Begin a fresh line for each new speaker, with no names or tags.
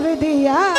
দিয়া